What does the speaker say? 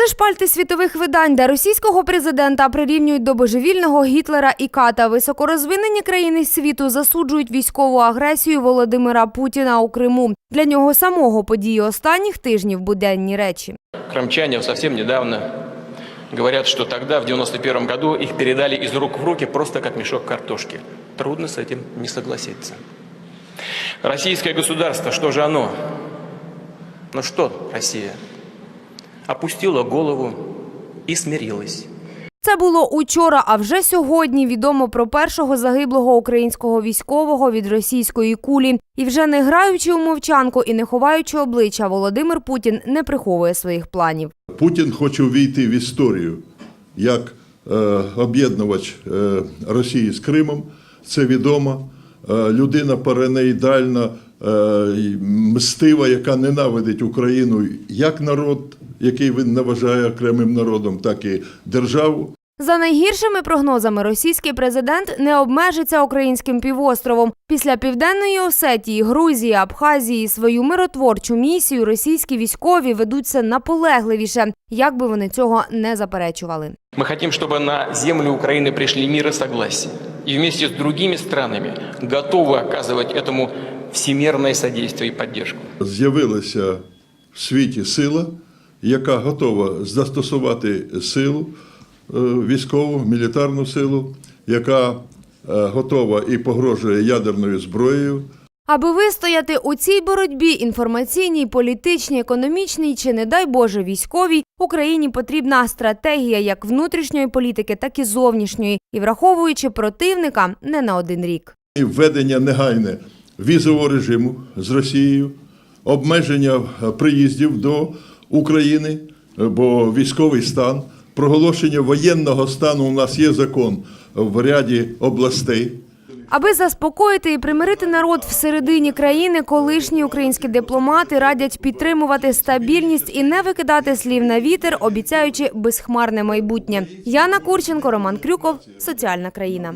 Це шпальти світових видань, де російського президента прирівнюють до божевільного Гітлера і Ката. Високорозвинені країни світу засуджують військову агресію Володимира Путіна у Криму. Для нього самого події останніх тижнів буденні речі. Крымчане совсем недавно говорят, что тогда, в 91-му году, их передали из рук в руки просто как мешок картошки. Трудно с этим не согласиться. Российское государство, что же оно? Ну что, Россия? Опустила голову и смирилась. Це було учора, а вже сьогодні відомо про першого загиблого українського військового від російської кулі. І вже не граючи у мовчанку і не ховаючи обличчя, Володимир Путін не приховує своїх планів. Путін хоче увійти в історію як е, об'єднувач е, Росії з Кримом. Це відомо. Е, людина параноїдальна, е, мстива, яка ненавидить Україну як народ, який він не вважає окремим народом, так і державу. За найгіршими прогнозами, російський президент не обмежиться українським півостровом. Після південної Осетії, Грузії, Абхазії свою миротворчу місію російські військові ведуться наполегливіше, як би вони цього не заперечували. Мы хотим, чтобы на землю Украины пришли мир и согласие. И вместе с другими странами готовы оказывать этому всемирное содействие и поддержку. З'явилася в світі сила, яка готова застосувати силу е, військову, мілітарну силу, яка е, готова і погрожує ядерною зброєю. Аби вистояти у цій боротьбі інформаційній, політичній, економічній чи, не дай Боже, військовій, Україні потрібна стратегія як внутрішньої політики, так і зовнішньої, і враховуючи противника не на один рік. І введення негайне візового режиму з Росією, обмеження приїздів до України, е, бо військовий стан, проголошення воєнного стану у нас є закон в ряді областей. Аби заспокоїти і примирити народ всередині країни, колишні українські дипломати радять підтримувати стабільність і не викидати слів на вітер, обіцяючи безхмарне майбутнє. Яна Курченко, Роман Крюков, соціальна країна.